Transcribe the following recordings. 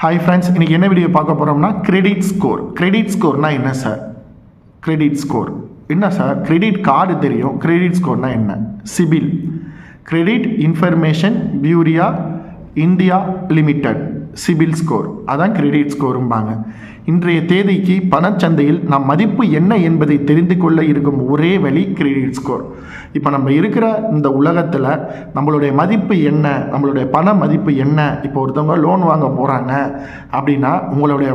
Hi friends இன்றைக்கி என்ன video பார்க்க போகிறோம்னா கிரெடிட் ஸ்கோர் கிரெடிட் ஸ்கோர்னா என்ன சார் கிரெடிட் ஸ்கோர் என்ன சார் கிரெடிட் கார்டு தெரியும். கிரெடிட் ஸ்கோர்னால் என்ன? CIBIL credit information bureau India limited CIBIL score. அதான் கிரெடிட் ஸ்கோரும்பாங்க. இன்றைய தேதிக்கு பணச்சந்தையில் நம் மதிப்பு என்ன என்பதை தெரிந்து கொள்ள இருக்கும் ஒரே வழி கிரெடிட் ஸ்கோர். இப்போ நம்ம இருக்கிற இந்த உலகத்தில் நம்மளுடைய மதிப்பு என்ன நம்மளுடைய பண மதிப்பு என்ன இப்போ ஒருத்தவங்க லோன் வாங்க போகிறாங்க அப்படின்னா உங்களுடைய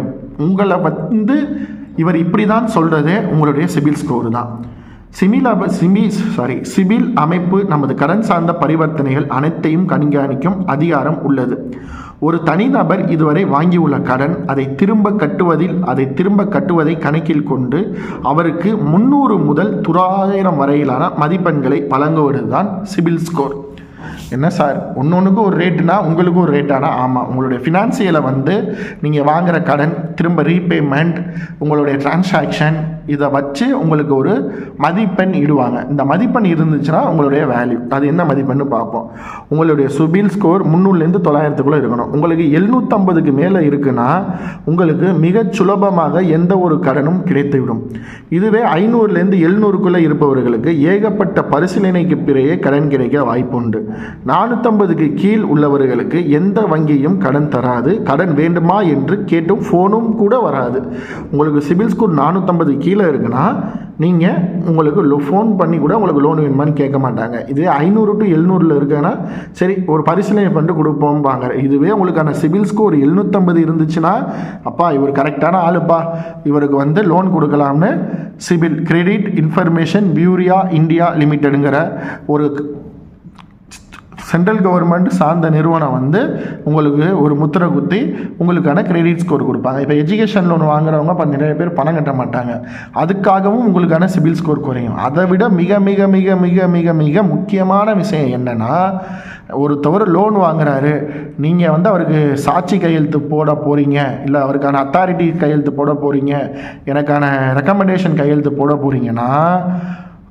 உங்களை வந்து இவர் இப்படி தான் சொல்கிறது உங்களுடைய சிபில் ஸ்கோர் தான் சிமில் அப சிமி சாரி சிபில் அமைப்பு நமது கடன் சார்ந்த பரிவர்த்தனைகள் அனைத்தையும் கண்காணிக்கும் அதிகாரம் உள்ளது. ஒரு தனிநபர் இதுவரை வாங்கியுள்ள கடன் அதை திரும்ப கட்டுவதில் அதை திரும்ப கட்டுவதை கணக்கில் கொண்டு அவருக்கு முன்னூறு முதல் துறாயிரம் வரையிலான மதிப்பெண்களை வழங்குவதுதான் சிபில் ஸ்கோர். என்ன சார்? ஒன்று ஒன்றுக்கும் ஒரு ரேட்டுனா உங்களுக்கும் ஒரு ரேட்டானா ஆமாம் உங்களுடைய ஃபினான்சியலை வந்து நீங்கள் வாங்குகிற கடன் திரும்ப ரீபேமெண்ட் உங்களுடைய டிரான்சாக்ஷன் இதை வச்சு உங்களுக்கு ஒரு மதிப்பெண் இடுவாங்க. இந்த மதிப்பெண் இருந்துச்சுன்னா உங்களுடைய வேல்யூ அது என்ன மதிப்பெண்ணு பார்ப்போம். உங்களுடைய சுபில் ஸ்கோர் முந்நூறுலேருந்து தொள்ளாயிரத்துக்குள்ளே இருக்கணும். உங்களுக்கு எழுநூற்றம்பதுக்கு மேலே இருக்குன்னா உங்களுக்கு மிக சுலபமாக எந்த ஒரு கடனும் கிடைத்துவிடும். இதுவே ஐநூறுலேருந்து எழுநூறுக்குள்ளே இருப்பவர்களுக்கு ஏகப்பட்ட பரிசீலனைக்கு பிறகே கடன் கிடைக்க வாய்ப்பு உண்டு நானூற்றம்பதுக்கு கீழ் உள்ளவர்களுக்கு எந்த வங்கியும் கடன் தராது. கடன் வேண்டுமா என்று கேட்டும் ஃபோனும் கூட வராது. உங்களுக்கு சிபில் ஸ்கோர் நானூற்றம்பது கீழே இருக்குன்னா நீங்கள் உங்களுக்கு லோ ஃபோன் பண்ணி கூட உங்களுக்கு லோன் வேணுமான்னு கேட்க மாட்டாங்க. இதே ஐநூறு டு எழுநூறில் இருக்குன்னா சரி ஒரு பரிசீலனை பண்ணிட்டு கொடுப்போம்பாங்க இதுவே உங்களுக்கான சிபில் ஸ்கோர் எழுநூற்றம்பது இருந்துச்சுன்னா அப்பா இவர் கரெக்டான ஆளுப்பா. இவருக்கு வந்து லோன் கொடுக்கலாம்னு CIBIL credit information bureau India லிமிட்டெடுங்கிற ஒரு சென்ட்ரல் கவர்மெண்ட் சார்ந்த நிறுவனம் வந்து உங்களுக்கு ஒரு முத்திரை குத்தி உங்களுக்கான கிரெடிட் ஸ்கோர் கொடுப்பாங்க. இப்போ எஜுகேஷன் லோன் வாங்குறவங்க இப்போ நிறைய பேர் பணம் கட்ட மாட்டாங்க. அதுக்காகவும் உங்களுக்கான சிபில் ஸ்கோர் குறையும். அதை விட மிக மிக மிக மிக மிக மிக முக்கியமான விஷயம் என்னென்னா ஒருத்தவர் லோன் வாங்குறாரு. நீங்கள் வந்து அவருக்கு சாட்சி கையெழுத்து போட போகிறீங்க இல்லை அவருக்கான அத்தாரிட்டி கையெழுத்து போட போகிறீங்க எனக்கான ரெக்கமெண்டேஷன் கையெழுத்து போட போகிறீங்கன்னா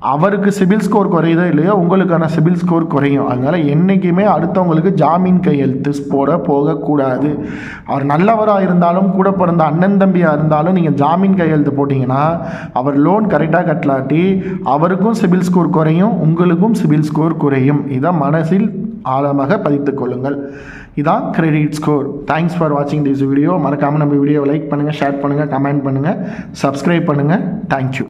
அவருக்கு சிபில் ஸ்கோர் குறையுதோ இல்லையோ உங்களுக்கான சிபில் ஸ்கோர் குறையும். அதனால் என்றைக்குமே அடுத்தவங்களுக்கு ஜாமீன் கையெழுத்து போட போகக்கூடாது. அவர் நல்லவராக இருந்தாலும் கூட பிறந்த அண்ணன் தம்பியாக இருந்தாலும் நீங்கள் ஜாமீன் கையெழுத்து போட்டிங்கன்னா அவர் லோன் கரெக்டாக கட்டலாட்டி அவருக்கும் சிபில் ஸ்கோர் குறையும் உங்களுக்கும் சிபில் ஸ்கோர் குறையும். இதை மனசில் ஆழமாக பதித்து கொள்ளுங்கள். இதான் கிரெடிட் ஸ்கோர் தேங்க்ஸ் ஃபார் வாட்சிங் திஸ் வீடியோ மறக்காமல் நம்ம வீடியோவை லைக் பண்ணுங்கள் ஷேர் பண்ணுங்கள் கமெண்ட் பண்ணுங்கள் சப்ஸ்கிரைப் பண்ணுங்கள் தேங்க்யூ